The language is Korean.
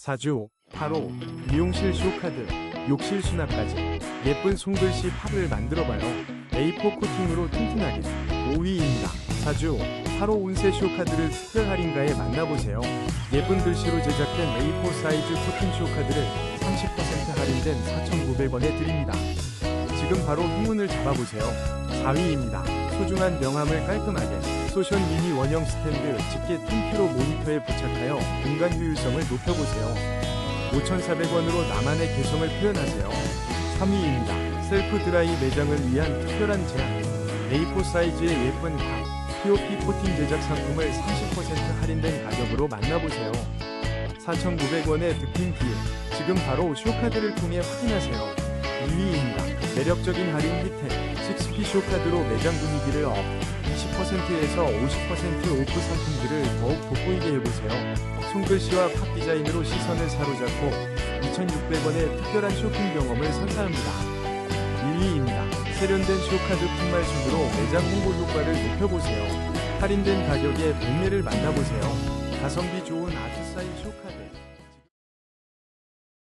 사주, 8호, 미용실 쇼카드, 욕실 수납까지 예쁜 손글씨 팝을 만들어봐요. A4 코팅으로 튼튼하게 5위입니다. 사주, 8호 운세 쇼카드를 특별 할인가에 만나보세요. 예쁜 글씨로 제작된 A4 사이즈 코팅 쇼카드를 30% 할인된 4,900원에 드립니다. 지금 바로 행운을 잡아보세요. 4위입니다. 소중한 명함을 깔끔하게 소션 미니 원형 스탠드 집게 10kg 모니터에 부착하여 공간 효율성을 높여보세요. 5,400원으로 나만의 개성을 표현하세요. 3위입니다. 셀프 드라이 매장을 위한 특별한 제안. A4 사이즈의 예쁜 탑, POP 코팅 제작 상품을 30% 할인된 가격으로 만나보세요. 4,900원의 득템 기회. 지금 바로 쇼카드를 통해 확인하세요. 2위입니다. 매력적인 할인 혜택. 6P 쇼카드로 매장 분위기를 업. 20%에서 50% 오프 상품들을 더욱 돋보이게 해보세요. 손글씨와 팝 디자인으로 시선을 사로잡고 2,600원의 특별한 쇼핑 경험을 선사합니다. 1위입니다. 세련된 쇼카드 팻말순으로 매장 홍보 효과를 높여보세요. 할인된 가격에 백매를 만나보세요. 가성비 좋은 아트사이 쇼카드.